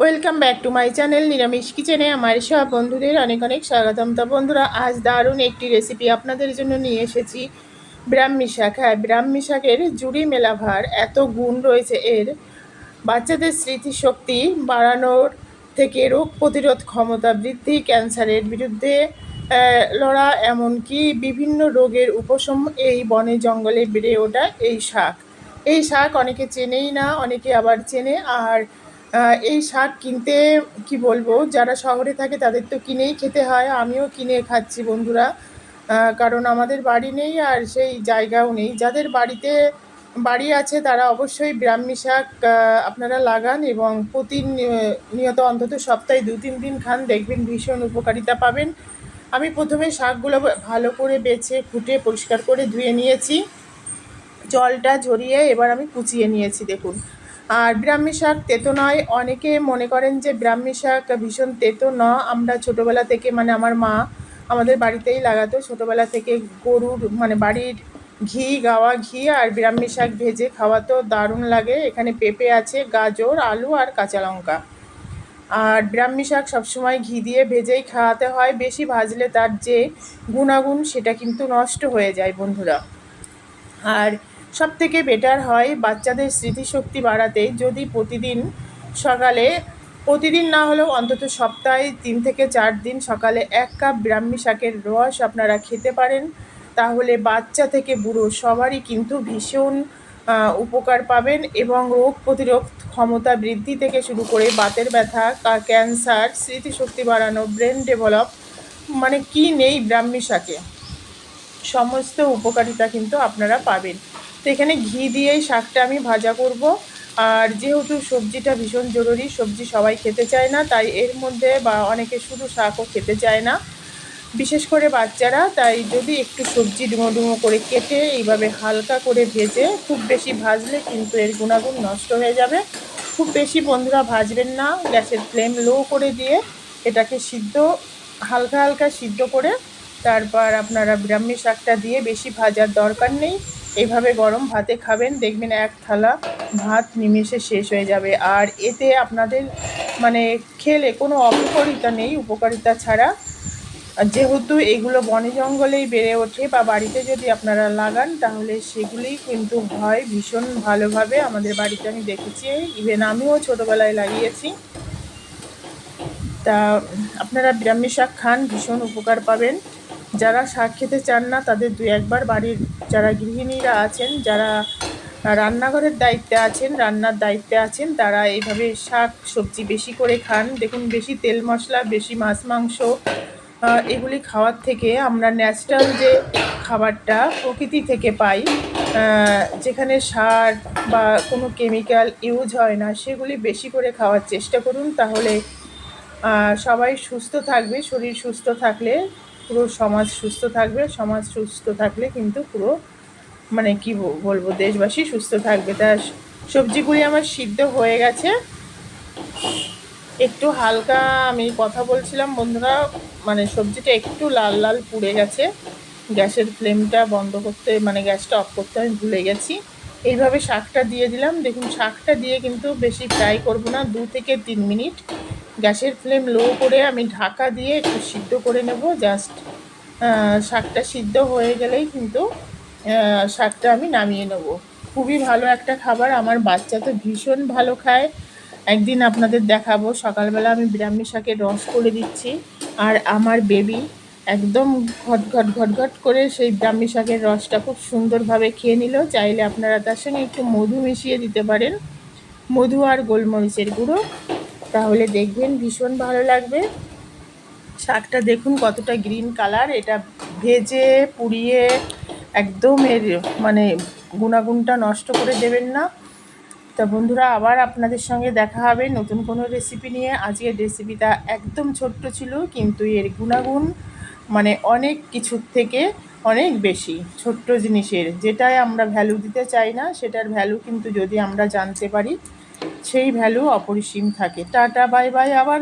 Welcome back to my channel নিরামিষ কিচেনে আমার সব বন্ধুদের অনেক অনেক স্বাগতম। তো বন্ধুরা, আজ দারুণ একটি রেসিপি আপনাদের জন্য নিয়ে এসেছি ব্রাহ্মী শাক। হ্যাঁ ব্রাহ্মী শাকের জুড়ি মেলা ভার এত গুণ রয়েছে এর। বাচ্চাদের স্মৃতিশক্তি বাড়ানোর থেকে রোগ প্রতিরোধ ক্ষমতা বৃদ্ধি, ক্যান্সারের বিরুদ্ধে লড়া, এমনকি বিভিন্ন রোগের উপশম এই বনে জঙ্গলে বেড়ে ওঠা এই শাক। এই শাক অনেকে চেনেই না, অনেকে আবার চেনে। আর এই শাক কিনতে, কি বলব, যারা শহরে থাকে তাদের তো কিনেই খেতে হয়, আমিও কিনে খাচ্ছি বন্ধুরা। কারণ আমাদের বাড়ি নেই আর সেই জায়গাও নেই। যাদের বাড়িতে বাড়ি আছে তারা অবশ্যই ব্রাহ্মী শাক আপনারা লাগান এবং প্রতিনিয়ত অন্তত সপ্তাহে দু তিন দিন খান, দেখবেন ভীষণ উপকারিতা পাবেন। আমি প্রথমে শাকগুলো ভালো করে বেছে, ফুটে, পরিষ্কার করে ধুয়ে নিয়েছি। জলটা ঝরিয়ে এবার আমি কুচিয়ে নিয়েছি, দেখুন। আর ব্রাহ্মী শাক তেতো নয়। অনেকে মনে করেন যে ব্রাহ্মী শাক ভীষণ তেতো ন। আমরা ছোটোবেলা থেকে মানে আমার মা আমাদের বাড়িতেই লাগাতো। ছোটোবেলা থেকে গরুর মানে বাড়ির ঘি, গাওয়া ঘি আর ব্রাহ্মী শাক ভেজে খাওয়া তো দারুণ লাগে। এখানে পেঁপে আছে, গাজর, আলু আর কাঁচা লঙ্কা। আর ব্রাহ্মী শাক সবসময় ঘি দিয়ে ভেজেই খাওয়াতে হয়। বেশি ভাজলে তার যে গুণাগুণ সেটা কিন্তু নষ্ট হয়ে যায় বন্ধুরা। আর সব থেকে বেটার হয় বাচ্চাদের স্মৃতিশক্তি বাড়াতে যদি প্রতিদিন সকালে, প্রতিদিন না হলেও অন্তত সপ্তাহে তিন থেকে চার দিন সকালে এক কাপ ব্রাহ্মী শাকের রস আপনারা খেতে পারেন। তাহলে বাচ্চা থেকে বুড়ো সবারই কিন্তু ভীষণ উপকার পাবেন এবং রোগ প্রতিরোধ ক্ষমতা বৃদ্ধি থেকে শুরু করে বাতের ব্যথা ক্যান্সার, স্মৃতিশক্তি বাড়ানো, ব্রেন ডেভেলপ মানে কি নেই ব্রাহ্মী শাকে? সমস্ত উপকারিতা কিন্তু আপনারা পাবেন। তো এখানে ঘি দিয়েই শাকটা আমি ভাজা করব। আর যেহেতু সবজিটা ভীষণ জরুরি, সবজি সবাই খেতে চায় না, তাই এর মধ্যে বা অনেকে শুধু শাকও খেতে চায় না। বিশেষ করে বাচ্চারা, তাই যদি একটু সবজি ডুমো ডুমো করে কেটে এইভাবে হালকা করে ভেজে খুব বেশি ভাজলে কিন্তু এর গুণাগুণ নষ্ট হয়ে যাবে। খুব বেশি বন্ধুরা ভাজবেন না, গ্যাসের ফ্লেম লো করে দিয়ে এটাকে সিদ্ধ, হালকা হালকা সিদ্ধ করে তারপর আপনারা ব্রাহ্মী শাকটা দিয়ে বেশি ভাজার দরকার নেই। এইভাবে গরম ভাতে খাবেন, দেখবেন এক থালা ভাত নিমেষে শেষ হয়ে যাবে। আর এতে আপনাদের মানে খেলে কোনো অপকারিতা নেই, উপকারিতা ছাড়া। যেহেতু এগুলো বনে জঙ্গলেই বেড়ে ওঠে বা বাড়িতে যদি আপনারা লাগান, তাহলে সেগুলি কিন্তু হয় ভীষণ ভালোভাবে। আমাদের বাড়িতে আমি দেখেছি ইভেন আমিও ছোটোবেলায় লাগিয়েছি। তা আপনারা ব্রাহ্মী শাক খান, ভীষণ উপকার পাবেন। যারা শাক খেতে চান না, তাদের দু একবার বাড়ির যারা গৃহিণীরা আছেন, যারা রান্নাঘরের দায়িত্বে আছেন, রান্নার দায়িত্বে আছেন, তারা এইভাবে শাক, সবজি বেশি করে খান। দেখুন, বেশি তেল মশলা, বেশি মাছ, মাংস এগুলি খাওয়ার থেকে আমরা ন্যাচারাল যে খাবারটা প্রকৃতি থেকে পাই যেখানে সার বা কোনো কেমিক্যাল ইউজ হয় না, সেগুলি বেশি করে খাওয়ার চেষ্টা করুন। তাহলে সবাই সুস্থ থাকবে, শরীর সুস্থ থাকলে পুরো সমাজ সুস্থ থাকবে, সমাজ সুস্থ থাকলে কিন্তু পুরো মানে কি বলব, দেশবাসী সুস্থ থাকবে। তা সবজিগুলি আমার সিদ্ধ হয়ে গেছে। একটু হালকা আমি কথা বলছিলাম, বন্ধুরা মানে সবজিটা একটু লাল লাল পুড়ে গেছে। গ্যাসের ফ্লেমটা বন্ধ করতে মানে গ্যাসটা অফ করতে আমি ভুলে গেছি। এইভাবে শাকটা দিয়ে দিলাম। দেখুন, শাকটা দিয়ে কিন্তু বেশি ফ্রাই করব না, দু থেকে তিন মিনিট। গ্যাসের ফ্লেম লো করে আমি ঢাকা দিয়ে একটু সিদ্ধ করে নেব। জাস্ট শাকটা সিদ্ধ হয়ে গেলেই কিন্তু শাকটা আমি নামিয়ে নেব। খুবই ভালো একটা খাবার। আমার বাচ্চা তো ভীষণ ভালো খায়। একদিন আপনাদের দেখাবো। সকালবেলা আমি ব্রাহ্মী শাকের রস করে দিচ্ছি। আর আমার বেবি একদম ঘট ঘট ঘট ঘট করে সেই ব্রাহ্মী শাকের রসটা খুব সুন্দরভাবে খেয়ে নিল। চাইলে আপনারা তার সঙ্গে একটু মধু মিশিয়ে দিতে পারেন। মধু আর গোলমরিচের গুঁড়ো। তাহলে দেখবেন ভীষণ ভালো লাগবে। শাকটা দেখুন কতটা গ্রিন কালার এটা ভেজে, পুড়িয়ে একদম এর মানে গুণাগুণটা নষ্ট করে দেবেন না। তা বন্ধুরা, আবার আপনাদের সঙ্গে দেখা হবে নতুন কোনো রেসিপি নিয়ে। আজকের রেসিপিটা একদম ছোট্ট ছিল, কিন্তু এর গুণাগুণ মানে অনেক কিছুর থেকে অনেক বেশি, ছোট্ট জিনিসের। যেটাই আমরা ভ্যালু দিতে চাই না, সেটার ভ্যালু কিন্তু যদি আমরা জানতে পারি সেই ভ্যালু অপরিসীম থাকে। টাটা বাই বাই আবার